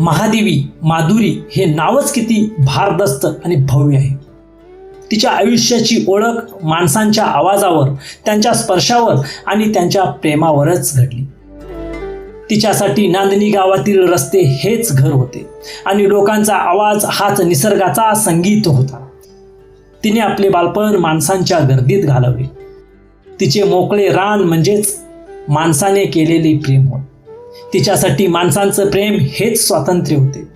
महादेवी माधुरी हे नावच किती भारदस्त आणि भव्य आहे. तिच्या आयुष्याची ओळख माणसांच्या आवाजावर त्यांच्या स्पर्शावर आणि त्यांच्या प्रेमावरच घडली. तिच्यासाठी नांदणी गावातील रस्ते हेच घर होते आणि लोकांचा आवाज हाच निसर्गाचा संगीत होता. तिने आपले बालपण माणसांच्या गर्दीत घालवले. तिचे मोकळे रान म्हणजेच माणसाने केलेले प्रेम होत तिच्यासाठी माणसांचं प्रेम हेच स्वातंत्र्य होते.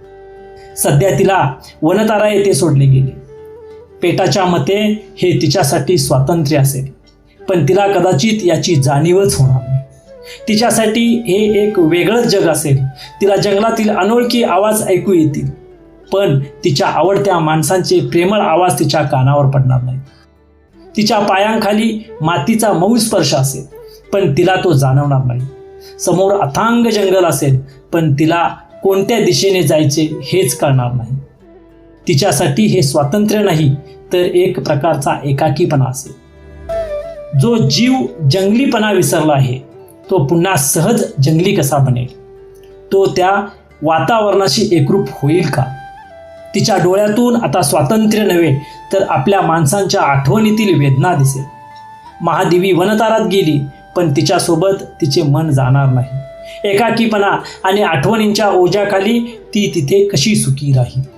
सध्या तिला वनतारा येथे सोडले गेले. पेटाच्या मते हे तिच्यासाठी स्वातंत्र्य असेल. पण तिला कदाचित याची जाणीवच होणार नाही. तिच्यासाठी हे एक वेगळंच जग असेल. तिला जंगलातील अनोळखी आवाज ऐकू येतील. पण तिच्या आवडत्या माणसांचे प्रेमळ आवाज तिच्या कानावर पडणार नाही तिच्या पायांखाली मातीचा मऊ स्पर्श असेल. पण तिला तो जाणवणार नाही. समोर अथांग जंगल असेल पण तिला कोणत्या दिशेने जायचे हेच कळणार नाही. तिच्यासाठी हे स्वातंत्र्य नाही तर एक प्रकारचा एकाकीपणा असेल. जो जीव जंगलीपणा विसरला आहे तो पुन्हा सहज जंगली कसा बनेल? तो त्या वातावरणाशी एकरूप होईल का? तिच्या डोळ्यातून आता स्वातंत्र्य नव्हे तर आपल्या माणसांच्या आठवणीतील वेदना दिसेल. महादेवी वनतारात गेली पण तिच्यासोबत तिचे मन जाणार नाही. एकाकीपणा आणि आठवणींच्या ओझ्याखाली ती तिथे कशी सुखी राहील?